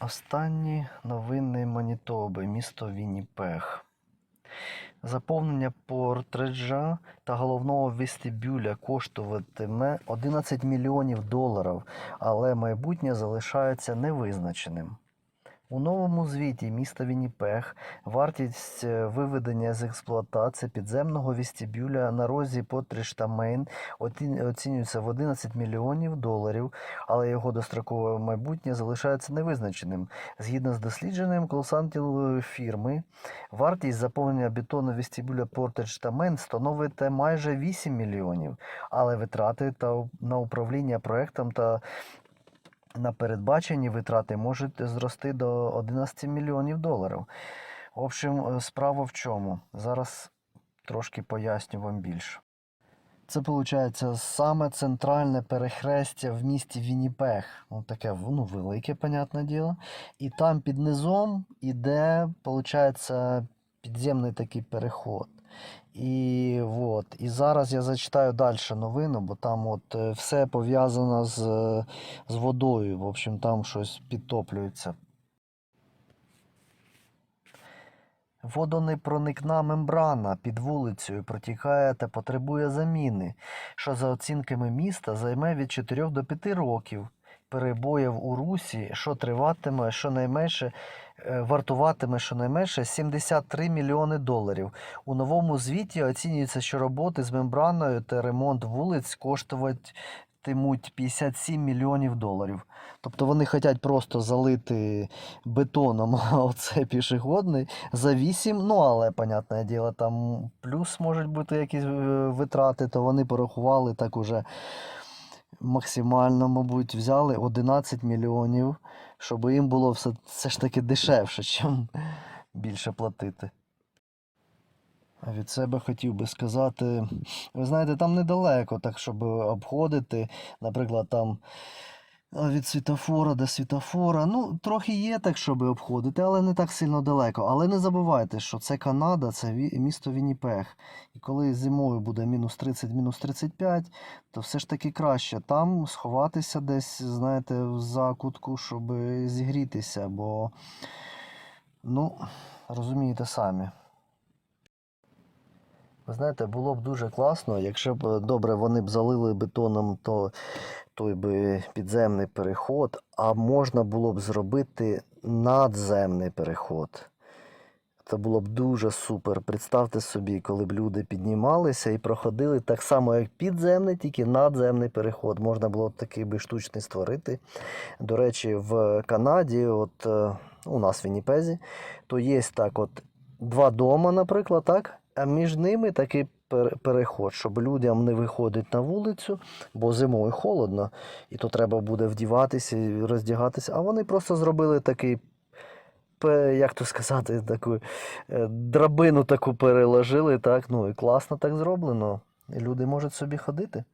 Останні новини Манітоби, місто Вінніпех. Заповнення портреджа та головного вестибюля коштуватиме 11 мільйонів доларів, але майбутнє залишається невизначеним. У новому звіті міста Вінніпег вартість е, виведення з експлуатації підземного вестибюля на розі Потріж та Мейн оцінюється в 11 мільйонів доларів, але його дострокове майбутнє залишається невизначеним. Згідно з дослідженням консалтингової фірми, вартість заповнення бетону вестибюля Портедж та Мейн становить майже 8 мільйонів, але витрати та на управління проектом та на передбачені витрати можуть зрости до 11 мільйонів доларів. В общем, е, справа в чому? Зараз трошки поясню вам більше. Це виходить саме центральне перехрестя в місті Вінніпег. Ну, таке ну, велике, понятне діло. І там під низом іде, виходить, підземний такий переход. І, от, і зараз я зачитаю далі новину, бо там от е, все пов'язано з, е, з водою. В общем, там щось підтоплюється. Водонепроникна мембрана під вулицею протікає та потребує заміни, що за оцінками міста займе від 4 до 5 років. Перебоїв у русі, що триватиме щонайменше, е, вартуватиме щонайменше 73 мільйони доларів. У новому звіті оцінюється, що роботи з мембраною та ремонт вулиць коштуватимуть 57 мільйонів доларів. Тобто вони хочуть просто залити бетоном оце пішохідний за 8, ну але, понятне діло, там плюс можуть бути якісь е, витрати, то вони порахували так уже максимально, мабуть, взяли 11 мільйонів, щоб їм було все, все ж таки дешевше, чим більше платити. А від себе хотів би сказати, ви знаєте, там недалеко, так щоб обходити, наприклад, там від світофора до світофора. Ну, трохи є так, щоб обходити, але не так сильно далеко. Але не забувайте, що це Канада, це місто Вінніпег. І коли зимою буде мінус 30, мінус 35, то все ж таки краще там сховатися десь, знаєте, в закутку, щоб зігрітися, бо, ну, розумієте самі. Ви знаєте, було б дуже класно, якщо б е, добре вони б залили бетоном то, той би підземний переход, а можна було б зробити надземний переход. Це було б дуже супер. Представте собі, коли б люди піднімалися і проходили так само, як підземний, тільки надземний переход. Можна було б такий би штучний створити. До речі, в Канаді, от е, у нас в Вінніпезі, то є так от два дома, наприклад, так, між ними такий переход, щоб людям не виходити на вулицю, бо зимою холодно, і то треба буде вдіватися і роздягатися. А вони просто зробили такий, як то сказати, таку е, драбину таку переложили, так, ну і класно так зроблено. І люди можуть собі ходити.